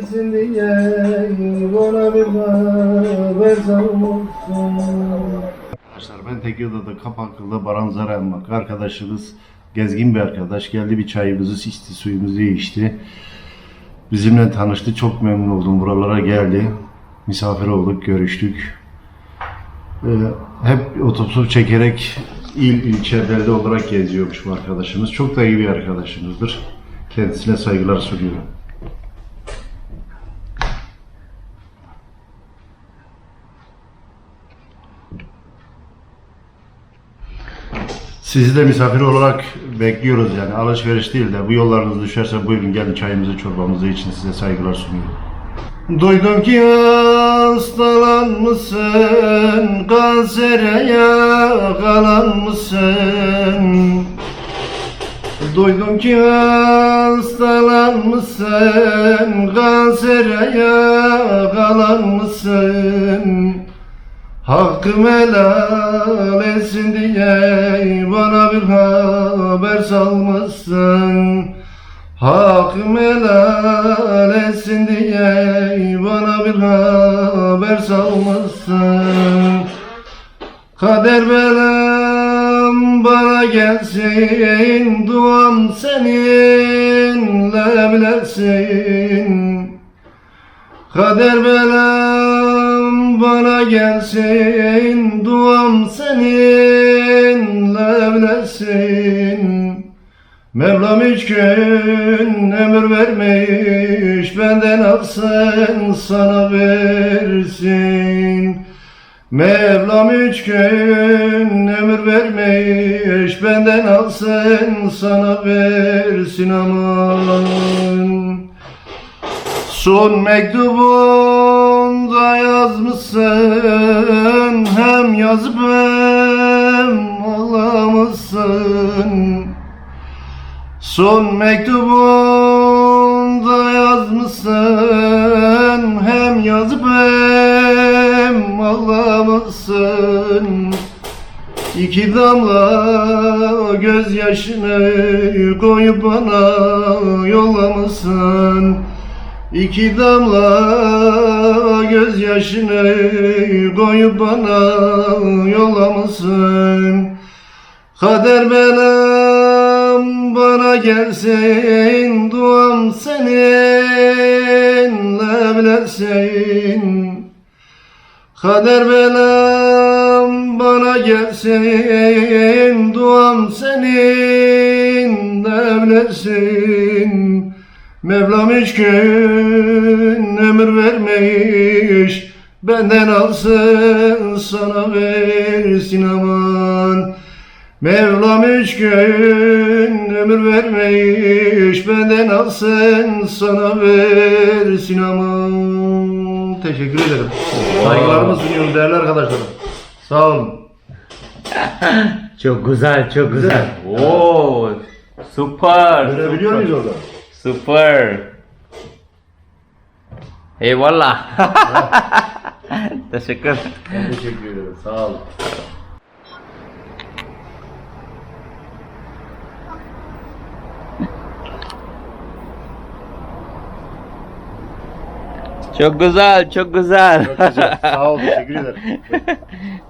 gelsin diye bana bir haber salmışsın. Arkadaşlar ben Tekirdağ'da Kapaklı'da Baran Zarayanmak arkadaşımız gezgin bir arkadaş geldi bir çayımızı içti suyumuzu içti. Bizimle tanıştı çok memnun oldum buralara geldi. Misafir olduk görüştük. Ee, hep otostop çekerek il ilçe belde olarak geziyormuş bu arkadaşımız. Çok da iyi bir arkadaşımızdır. Kendisine saygılar sunuyorum. Sizi de misafir olarak bekliyoruz yani alışveriş değil de bu yollarınız düşerse buyurun gelin çayımızı çorbamızı için size saygılar sunuyorum. Duydum ki hastalanmışsın, kansere yakalanmışsın. Duydum ki hastalanmışsın, kansere yakalanmışsın. Hakkım helal etsin diye bana bir haber salmışsın. Hakkım helal etsin diye bana bir haber salmışsın. Kader belam bana gelsin, duam seninle bilesin. Kader belam bana gelsin, duam seninle bilesin. Mevlam üç gün ömür vermiş, benden alsın sana versin. Mevlam üç gün ömür vermiş, benden alsın sana versin aman. Son mektubunda yazmışsın Hem yazıp hem ağlamışsın Son mektubunda yazmışsın Hem yazıp hem ağlamışsın İki damla gözyaşını koyup bana yollamışsın İki damla gözyaşını koyup bana yollamışsın. Kader belam bana gelsin Duam seninle bilesin Kader belam bana gelsin Duam seninle bilesin Mevlam üç gün ömür vermiş Benden alsın sana versin aman Mevlam üç gün ömür vermiş Benden alsın sana versin aman Teşekkür ederim. Saygılarımı sunuyorum değerli arkadaşlarım. Sağ olun. Çok güzel, çok güzel. Oo, süper. Görebiliyor muyuz orada? Süper. Eyvallah. Teşekkür. Ben teşekkür ederim. Sağ olun. Çok güzel, çok güzel. Çok güzel. Sağ ol. Teşekkür ederim.